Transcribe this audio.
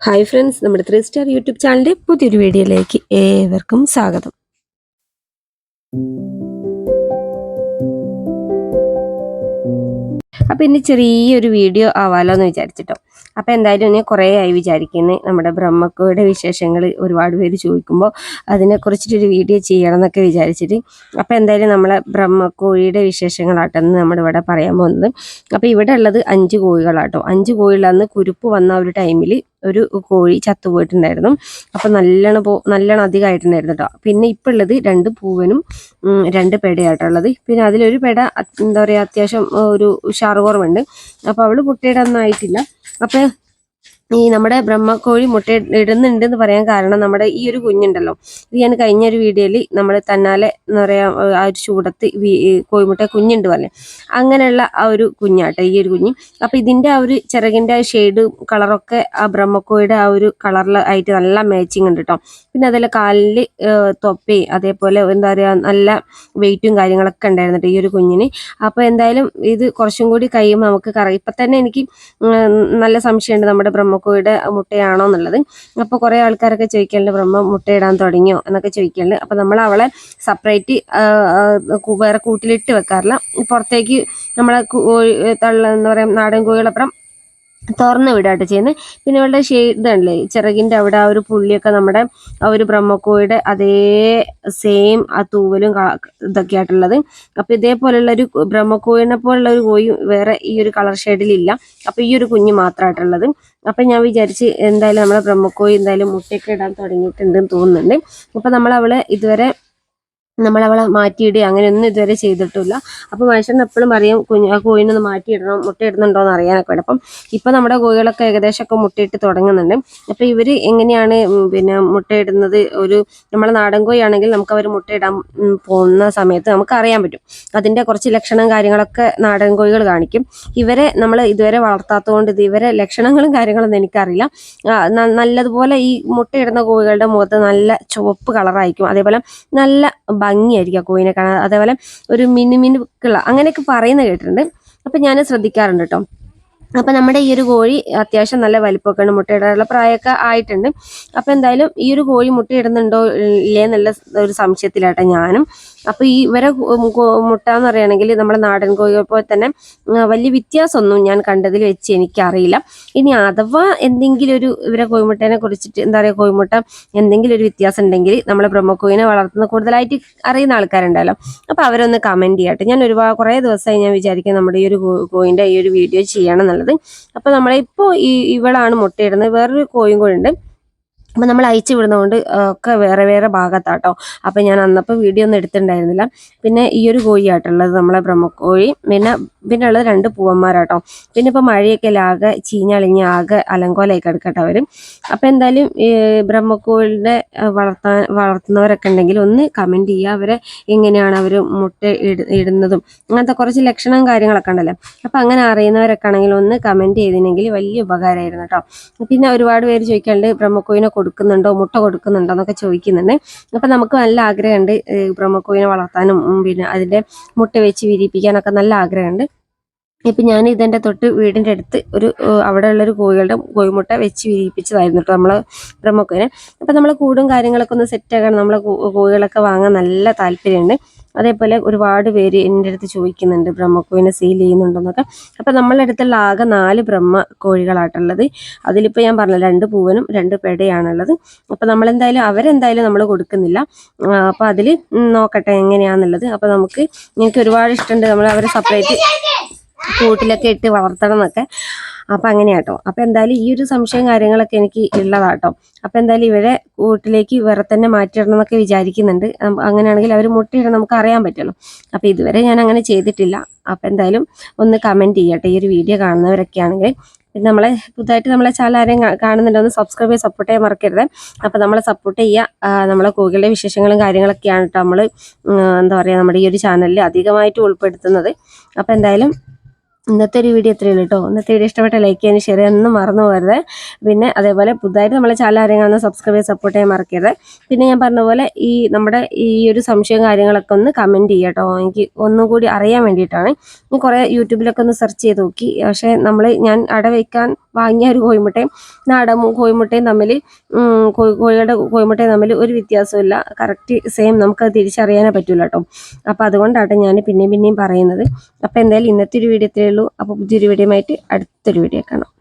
Hi friends നമ്മുടെ three star YouTube ചാനലിന്റെ പുതിയൊരു വീഡിയോയിലേക്ക് ഏവർക്കും സ്വാഗതം. അപ്പൊ ഇനി ചെറിയൊരു വീഡിയോ ആവാലോ എന്ന് വിചാരിച്ചിട്ടോ. അപ്പൊ എന്തായാലും ഞാൻ കുറേ ആയി വിചാരിക്കുന്നത് നമ്മുടെ ബ്രഹ്മക്കോയുടെ വിശേഷങ്ങൾ ഒരുപാട് പേര് ചോദിക്കുമ്പോൾ അതിനെ കുറിച്ചിട്ടൊരു വീഡിയോ ചെയ്യണം എന്നൊക്കെ വിചാരിച്ചിട്ട്. അപ്പൊ എന്തായാലും നമ്മളെ ബ്രഹ്മക്കോഴിയുടെ വിശേഷങ്ങളാട്ടെന്ന് നമ്മുടെ ഇവിടെ പറയാൻ പോകുന്നത്. അപ്പൊ ഇവിടെ ഉള്ളത് അഞ്ച് കോഴികളാട്ടോ. അഞ്ച് കോഴികളന്ന് കുരുപ്പ് വന്ന ഒരു ടൈമിൽ ഒരു കോഴി ചത്തുപോയിട്ടുണ്ടായിരുന്നു. അപ്പോൾ നല്ലോണം പോ നല്ലോണം അധികമായിട്ടുണ്ടായിരുന്നു കേട്ടോ പിന്നെ ഇപ്പം ഉള്ളത് രണ്ട് പൂവനും രണ്ട് പെടയായിട്ടുള്ളത് പിന്നെ അതിലൊരു പെട എന്താ പറയുക അത്യാവശ്യം ഒരു ഉഷാറുകുറവുണ്ട്. അപ്പോൾ അവൾ ഒന്നും ആയിട്ടില്ല. അപ്പൊ ഈ നമ്മുടെ ബ്രഹ്മക്കോഴി മുട്ട ഇടുന്നുണ്ട് എന്ന് പറയാൻ കാരണം നമ്മുടെ ഈ ഒരു കുഞ്ഞുണ്ടല്ലോ. ഇത് ഞാൻ കഴിഞ്ഞ ഒരു വീഡിയോയിൽ നമ്മൾ തന്നാലെ എന്താ പറയാ ആ ഒരു ചൂടത്ത് കോഴിമുട്ട കുഞ്ഞുണ്ട് പോലെ അങ്ങനെയുള്ള ആ ഒരു കുഞ്ഞാട്ടോ ഈ ഒരു കുഞ്ഞ്. അപ്പൊ ഇതിന്റെ ആ ഒരു ചിറകിന്റെ ഷെയ്ഡ് കളറൊക്കെ ആ ബ്രഹ്മക്കോഴിയുടെ ആ ഒരു കളറിൽ ആയിട്ട് നല്ല മാച്ചിങ് ഉണ്ട് കേട്ടോ പിന്നെ അതിലെ കാലിൽ തൊപ്പി അതേപോലെ എന്താ പറയാ നല്ല വെയിറ്റും കാര്യങ്ങളൊക്കെ ഉണ്ടായിരുന്നിട്ട് ഈ ഒരു കുഞ്ഞിന്. അപ്പോൾ എന്തായാലും ഇത് കുറച്ചും കൂടി കഴിയുമ്പോൾ നമുക്ക് കറ ഇപ്പൊ തന്നെ എനിക്ക് നല്ല സംശയമുണ്ട് നമ്മുടെ ബ്രഹ്മക്കോയുടെ മുട്ടയാണോ എന്നുള്ളത്. അപ്പോൾ കുറേ ആൾക്കാരൊക്കെ ചോദിക്കലുണ്ട് ബ്രഹ്മ മുട്ടയിടാൻ തുടങ്ങിയോ? എന്നൊക്കെ ചോദിക്കലുണ്ട്. അപ്പോൾ നമ്മൾ അവളെ സെപ്പറേറ്റ് വേറെ കൂട്ടിലിട്ട് വെക്കാറില്ല. പുറത്തേക്ക് നമ്മളെ തള്ള എന്താ പറയുക നാടൻ കോഴികളപ്പുറം തുറന്ന് വിടാട്ടോ ചെയ്യുന്നത് പിന്നെ ഇവളുടെ ഷെയ്ഡ് ഇതല്ലേ ചിറകിന്റെ അവിടെ ആ ഒരു പുള്ളിയൊക്കെ നമ്മുടെ ആ ഒരു ബ്രഹ്മക്കോയുടെ അതേ സെയിം ആ തൂവലും ഇതൊക്കെ ആയിട്ടുള്ളത്. അപ്പൊ ഇതേപോലുള്ള ഒരു ബ്രഹ്മക്കോയിനെ പോലുള്ള ഒരു കോഴി വേറെ ഈ ഒരു കളർ ഷെയ്ഡിലില്ല അപ്പൊ ഈ ഒരു കുഞ്ഞ് മാത്രമായിട്ടുള്ളത് അപ്പൊ ഞാൻ വിചാരിച്ച് എന്തായാലും നമ്മളെ ബ്രഹ്മക്കോയി എന്തായാലും മുട്ടയൊക്കെ ഇടാൻ തുടങ്ങിയിട്ടുണ്ടെന്ന് തോന്നുന്നുണ്ട്. അപ്പൊ നമ്മൾ അവളെ ഇതുവരെ നമ്മൾ അവളെ മാറ്റിയിടുക അങ്ങനെയൊന്നും ഇതുവരെ ചെയ്തിട്ടില്ല. അപ്പൊ മനുഷ്യൻ എപ്പോഴും പറയും കുഞ്ഞ് ആ കോഴിനൊന്ന് മാറ്റിയിടണം മുട്ടയിടുന്നുണ്ടോ എന്ന് അറിയാനൊക്കെ വേണം. അപ്പം ഇപ്പൊ നമ്മുടെ കോഴികളൊക്കെ ഏകദേശം ഒക്കെ മുട്ടയിട്ട് തുടങ്ങുന്നുണ്ട്. അപ്പൊ ഇവർ എങ്ങനെയാണ് പിന്നെ മുട്ടയിടുന്നത്? ഒരു നമ്മളെ നാടൻ കോഴിയാണെങ്കിൽ നമുക്ക് അവർ മുട്ടയിടാൻ പോകുന്ന സമയത്ത് നമുക്ക് അറിയാൻ പറ്റും. അതിന്റെ കുറച്ച് ലക്ഷണം കാര്യങ്ങളൊക്കെ നാടൻ കോഴികൾ കാണിക്കും. ഇവരെ നമ്മൾ ഇതുവരെ വളർത്താത്തതുകൊണ്ട് ഇത് ഇവരെ ലക്ഷണങ്ങളും കാര്യങ്ങളൊന്നും എനിക്കറിയില്ല. നല്ലതുപോലെ ഈ മുട്ടയിടുന്ന കോഴികളുടെ മുഖത്ത് നല്ല ചുവപ്പ് കളറായിരിക്കും. അതേപോലെ നല്ല ഭംഗിയായിരിക്കും ആ കോയിനെ കാണാൻ. അതേപോലെ ഒരു മിനുമിനുക്കുള്ള അങ്ങനെയൊക്കെ പറയുന്നത് കേട്ടിട്ടുണ്ട്. അപ്പം ഞാൻ ശ്രദ്ധിക്കാറുണ്ട് കേട്ടോ. അപ്പൊ നമ്മുടെ ഈ ഒരു കോഴി അത്യാവശ്യം നല്ല വലിപ്പമൊക്കെ ഉണ്ട് മുട്ടയിടാനുള്ള പ്രായമൊക്കെ ആയിട്ടുണ്ട്. അപ്പൊ എന്തായാലും ഈ ഒരു കോഴി മുട്ടയിടുന്നുണ്ടോ ഇല്ലേ എന്നുള്ള ഒരു സംശയത്തിലാട്ടെ ഞാനും. അപ്പോൾ ഈ ഇവരെ മുട്ട എന്ന് പറയുകയാണെങ്കിൽ നമ്മുടെ നാടൻ കോഴിയെ പോലെ തന്നെ വലിയ വ്യത്യാസമൊന്നും ഞാൻ കണ്ടതിൽ വെച്ച് എനിക്കറിയില്ല. ഇനി അഥവാ എന്തെങ്കിലും ഒരു ഇവരെ കോഴിമുട്ടേനെ കുറിച്ചിട്ട് എന്താ പറയുക കോഴിമുട്ട എന്തെങ്കിലും ഒരു വ്യത്യാസം ഉണ്ടെങ്കിൽ നമ്മളെ ബ്രഹ്മക്കോയിനെ വളർത്തുന്ന കൂടുതലായിട്ട് അറിയുന്ന ആൾക്കാരുണ്ടല്ലോ. അപ്പൊ അവരൊന്ന് കമന്റ് ചെയ്യട്ടെ. ഞാൻ ഒരുപാട് കുറേ ദിവസമായി ഞാൻ വിചാരിക്കാം നമ്മുടെ ഈ ഒരു കോഴിന്റെ ഈ ഒരു വീഡിയോ ചെയ്യണം അപ്പൊ നമ്മളെ ഇപ്പോൾ ഈ ഇവളാണ് മുട്ടയിടുന്നത്. വേറൊരു കോയും ഉണ്ട്. അപ്പൊ നമ്മൾ അയച്ചു വിടുന്നതുകൊണ്ട് ഒക്കെ വേറെ വേറെ ഭാഗത്താട്ടോ. അപ്പം ഞാൻ അന്നപ്പോൾ വീഡിയോ ഒന്നും എടുത്തിട്ടുണ്ടായിരുന്നില്ല. പിന്നെ ഈ ഒരു കോഴിയാട്ടുള്ളത് നമ്മളെ ബ്രഹ്മക്കോഴി പിന്നെ പിന്നെ ഉള്ളത് രണ്ട് പൂവന്മാരാട്ടോ. പിന്നെ ഇപ്പം മഴയൊക്കെ ആകെ ചീഞ്ഞളിഞ്ഞ് ആകെ അലങ്കോലായി കിടക്കട്ടെ അവർ അപ്പോൾ എന്തായാലും ഈ ബ്രഹ്മക്കോഴിന്റെ വളർത്താൻ വളർത്തുന്നവരൊക്കെ ഉണ്ടെങ്കിൽ ഒന്ന് കമന്റ് ചെയ്യുക. അവരെ എങ്ങനെയാണ് അവർ മുട്ട ഇടുന്നതും അങ്ങനത്തെ കുറച്ച് ലക്ഷണം കാര്യങ്ങളൊക്കെ ഉണ്ടല്ലോ. അപ്പോൾ അങ്ങനെ അറിയുന്നവരൊക്കെ ആണെങ്കിൽ ഒന്ന് കമന്റ് ചെയ്തിനെങ്കിൽ വലിയ ഉപകാരമായിരുന്നു കേട്ടോ. പിന്നെ ഒരുപാട് പേര് ചോദിക്കാണ്ട് ബ്രഹ്മക്കോയിനെ കൊടുക്കുന്നുണ്ടോ മുട്ട കൊടുക്കുന്നുണ്ടോ എന്നൊക്കെ ചോദിക്കുന്നുണ്ട്. അപ്പം നമുക്ക് നല്ല ആഗ്രഹമുണ്ട് ബ്രഹ്മക്കോയിനെ വളർത്താനും പിന്നെ അതിന്റെ മുട്ട വെച്ച് വിരിയിപ്പിക്കാനൊക്കെ നല്ല ആഗ്രഹമുണ്ട്. ഇപ്പൊ ഞാൻ ഇതെന്റെ തൊട്ട് വീടിന്റെ അടുത്ത് ഒരു അവിടെ ഉള്ള ഒരു കോഴികളുടെ കോഴിമുട്ട വെച്ച് വിരിയിപ്പിച്ചതായിരുന്നു കേട്ടോ നമ്മൾ പ്രമുഖന് അപ്പൊ നമ്മളെ കൂടും കാര്യങ്ങളൊക്കെ ഒന്ന് സെറ്റ് ആക്കണം നമ്മളെ കോഴികളൊക്കെ വാങ്ങാൻ നല്ല താല്പര്യമുണ്ട്. അതേപോലെ ഒരുപാട് പേര് എന്റെ അടുത്ത് ചോദിക്കുന്നുണ്ട് ബ്രഹ്മക്കോയിനെ സെയിൽ ചെയ്യുന്നുണ്ടെന്നൊക്കെ. അപ്പൊ നമ്മളെ അടുത്തുള്ള ആകെ നാല് ബ്രഹ്മ കോഴികളായിട്ടുള്ളത്. അതിലിപ്പോൾ ഞാൻ പറഞ്ഞ രണ്ട് പൂവനും രണ്ട് പെടയാണുള്ളത്. അപ്പൊ നമ്മളെന്തായാലും അവരെന്തായാലും നമ്മൾ കൊടുക്കുന്നില്ല. അപ്പോൾ അപ്പൊ അതിൽ നോക്കട്ടെ എങ്ങനെയാന്നുള്ളത്. അപ്പോൾ നമുക്ക് എനിക്ക് ഒരുപാട് ഇഷ്ടമുണ്ട് നമ്മൾ അവരെ സെപ്പറേറ്റ് കൂട്ടിലൊക്കെ ഇട്ട് വളർത്തണം എന്നൊക്കെ. അപ്പൊ അങ്ങനെയാട്ടോ. അപ്പൊ എന്തായാലും ഈ ഒരു സംശയം കാര്യങ്ങളൊക്കെ എനിക്ക് ഉള്ളതാട്ടോ. അപ്പൊ എന്തായാലും ഇവരെ കൂട്ടിലേക്ക് വേറെ തന്നെ മാറ്റിയിടണം എന്നൊക്കെ വിചാരിക്കുന്നുണ്ട്. അങ്ങനെയാണെങ്കിൽ അവർ മുട്ടയിടണം നമുക്ക് അറിയാൻ പറ്റുള്ളൂ. അപ്പൊ ഇതുവരെ ഞാൻ അങ്ങനെ ചെയ്തിട്ടില്ല. അപ്പൊ എന്തായാലും ഒന്ന് കമന്റ് ചെയ്യട്ടെ. ഈ ഒരു വീഡിയോ കാണുന്നവരൊക്കെ ആണെങ്കിൽ. പിന്നെ നമ്മളെ പുതുതായിട്ട് നമ്മളെ ചാനൽ ആരെയും കാണുന്നുണ്ട് ഒന്ന് സബ്സ്ക്രൈബ് ചെയ്ത് സപ്പോർട്ട് ചെയ്യാൻ മറക്കരുത്. അപ്പൊ നമ്മളെ സപ്പോർട്ട് ചെയ്യുക. നമ്മളെ കോഴികളുടെ വിശേഷങ്ങളും കാര്യങ്ങളൊക്കെയാണ് കേട്ടോ നമ്മൾ എന്താ പറയുക നമ്മുടെ ഈ ഒരു ചാനലിൽ അധികമായിട്ട് ഉൾപ്പെടുത്തുന്നത്. അപ്പൊ എന്തായാലും ഇന്നത്തെ ഒരു വീഡിയോ ഇത്രയേ ഉള്ളൂ കേട്ടോ ഇന്നത്തെ വീഡിയോ ഇഷ്ടപ്പെട്ട ലൈക്ക് ചെയ്യാനും ഷെയർ ചെയ്യാനൊന്നും മറന്നു പോകരുത്. പിന്നെ അതേപോലെ പുതുതായിട്ട് നമ്മളെ ചാനൽ ആരെങ്കിലും സബ്സ്ക്രൈബ് ചെയ്ത് സപ്പോർട്ട് ചെയ്യാൻ മറക്കരുത്. പിന്നെ ഞാൻ പറഞ്ഞ പോലെ ഈ നമ്മുടെ ഈ ഒരു സംശയവും കാര്യങ്ങളൊക്കെ ഒന്ന് കമന്റ് ചെയ്യുക കേട്ടോ എനിക്ക് ഒന്നുകൂടി അറിയാൻ വേണ്ടിയിട്ടാണ്. ഞാൻ കുറേ യൂട്യൂബിലൊക്കെ ഒന്ന് സെർച്ച് ചെയ്ത് നോക്കി. പക്ഷേ നമ്മൾ ഞാൻ അട വയ്ക്കാൻ വാങ്ങിയ ഒരു കോഴിമുട്ടയും നാടൻ കോഴിമുട്ടയും തമ്മിൽ കോഴികളുടെ കോഴിമുട്ടയും തമ്മിൽ ഒരു വ്യത്യാസമില്ല കറക്റ്റ് സെയിം നമുക്ക് തിരിച്ചറിയാനേ പറ്റില്ല കേട്ടോ. അപ്പോൾ അതുകൊണ്ടാണ് ഞാൻ പിന്നെയും പിന്നെയും പറയുന്നത്. അപ്പോൾ എന്തായാലും ഇന്നത്തെ ഒരു വീഡിയോ ഇത്രയേ ഉള്ളൂ. അപ്പോൾ പുതിയൊരു വീഡിയോ ആയിട്ട് അടുത്തൊരു വീഡിയോ കാണാം.